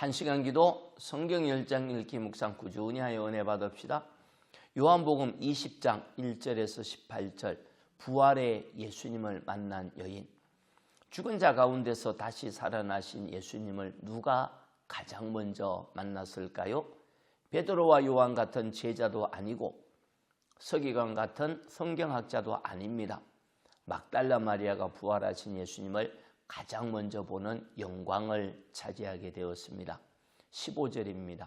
한 시간 기도 성경 10장 읽기 묵상 꾸준히 하여 은혜 받읍시다. 요한복음 20장 1절에서 18절 부활의 예수님을 만난 여인 죽은 자 가운데서 다시 살아나신 예수님을 누가 가장 먼저 만났을까요? 베드로와 요한 같은 제자도 아니고 서기관 같은 성경학자도 아닙니다. 막달라 마리아가 부활하신 예수님을 가장 먼저 보는 영광을 차지하게 되었습니다. 15절입니다.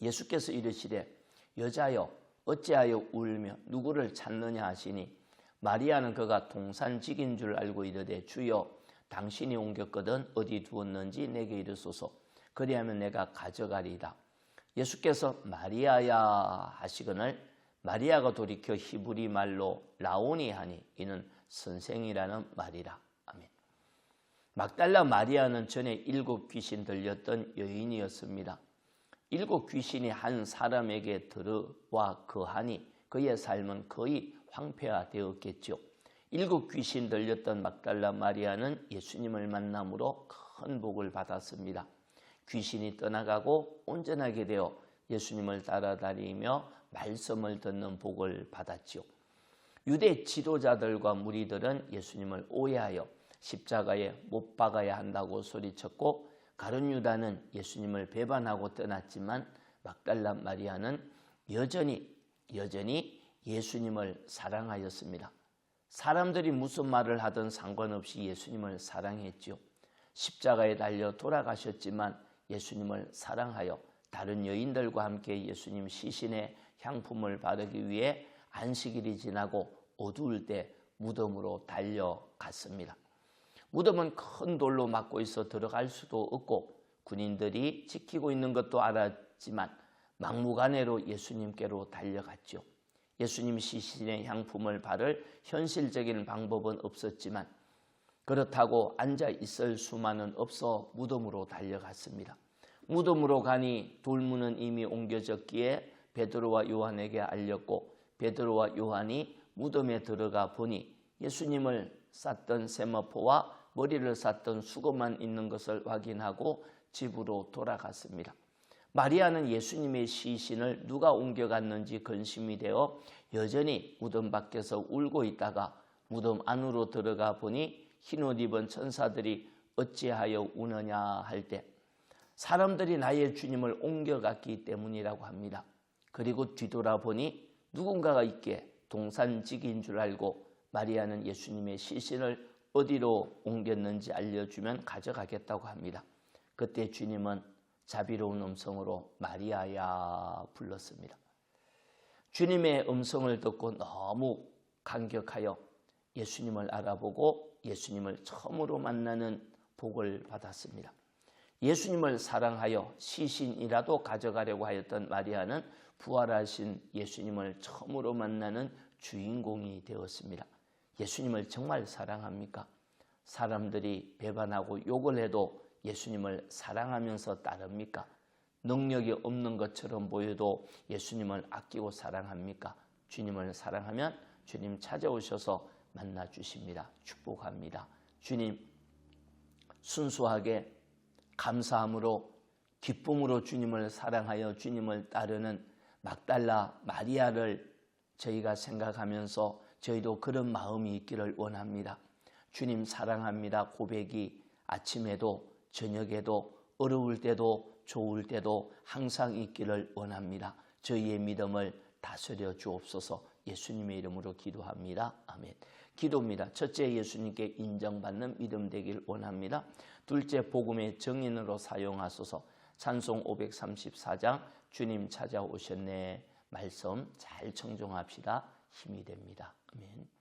예수께서 이르시되 여자여 어찌하여 울며 누구를 찾느냐 하시니 마리아는 그가 동산직인 줄 알고 이르되 주여 당신이 옮겼거든 어디 두었는지 내게 이르소서 그리하면 내가 가져가리이다. 예수께서 마리아야 하시거늘 마리아가 돌이켜 히브리 말로 라오니 하니 이는 선생이라는 말이라. 막달라 마리아는 전에 일곱 귀신 들렸던 여인이었습니다. 일곱 귀신이 한 사람에게 들어와 거하니 그의 삶은 거의 황폐화되었겠죠. 일곱 귀신 들렸던 막달라 마리아는 예수님을 만남으로 큰 복을 받았습니다. 귀신이 떠나가고 온전하게 되어 예수님을 따라다니며 말씀을 듣는 복을 받았지요. 유대 지도자들과 무리들은 예수님을 오해하여 십자가에 못 박아야 한다고 소리쳤고 가룟 유다는 예수님을 배반하고 떠났지만 막달라 마리아는 여전히 여전히 예수님을 사랑하였습니다. 사람들이 무슨 말을 하든 상관없이 예수님을 사랑했지요. 십자가에 달려 돌아가셨지만 예수님을 사랑하여 다른 여인들과 함께 예수님 시신의 향품을 바르기 위해 안식일이 지나고 어두울 때 무덤으로 달려갔습니다. 무덤은 큰 돌로 막고 있어 들어갈 수도 없고 군인들이 지키고 있는 것도 알았지만 막무가내로 예수님께로 달려갔죠. 예수님 시신의 향품을 바를 현실적인 방법은 없었지만 그렇다고 앉아 있을 수만은 없어 무덤으로 달려갔습니다. 무덤으로 가니 돌문은 이미 옮겨졌기에 베드로와 요한에게 알렸고 베드로와 요한이 무덤에 들어가 보니 예수님을 쌌던 세마포와 머리를 쌌던 수건만 있는 것을 확인하고 집으로 돌아갔습니다. 마리아는 예수님의 시신을 누가 옮겨갔는지 근심이 되어 여전히 무덤 밖에서 울고 있다가 무덤 안으로 들어가 보니 흰옷 입은 천사들이 어찌하여 우느냐 할 때 사람들이 나의 주님을 옮겨갔기 때문이라고 합니다. 그리고 뒤돌아보니 누군가가 있게 동산직인 줄 알고 마리아는 예수님의 시신을 어디로 옮겼는지 알려주면 가져가겠다고 합니다. 그때 주님은 자비로운 음성으로 마리아야 불렀습니다. 주님의 음성을 듣고 너무 감격하여 예수님을 알아보고 예수님을 처음으로 만나는 복을 받았습니다. 예수님을 사랑하여 시신이라도 가져가려고 하였던 마리아는 부활하신 예수님을 처음으로 만나는 주인공이 되었습니다. 예수님을 정말 사랑합니까? 사람들이 배반하고 욕을 해도 예수님을 사랑하면서 따릅니까? 능력이 없는 것처럼 보여도 예수님을 아끼고 사랑합니까? 주님을 사랑하면 주님 찾아오셔서 만나 주십니다. 축복합니다. 주님 순수하게 감사함으로 기쁨으로 주님을 사랑하여 주님을 따르는 막달라 마리아를 저희가 생각하면서 저희도 그런 마음이 있기를 원합니다. 주님 사랑합니다. 고백이 아침에도 저녁에도 어려울 때도 좋을 때도 항상 있기를 원합니다. 저희의 믿음을 다스려 주옵소서 예수님의 이름으로 기도합니다. 아멘. 기도입니다. 첫째 예수님께 인정받는 믿음 되길 원합니다. 둘째 복음의 정인으로 사용하소서 찬송 534장 주님 찾아오셨네 말씀 잘 청종합시다. 힘이 됩니다. 아멘.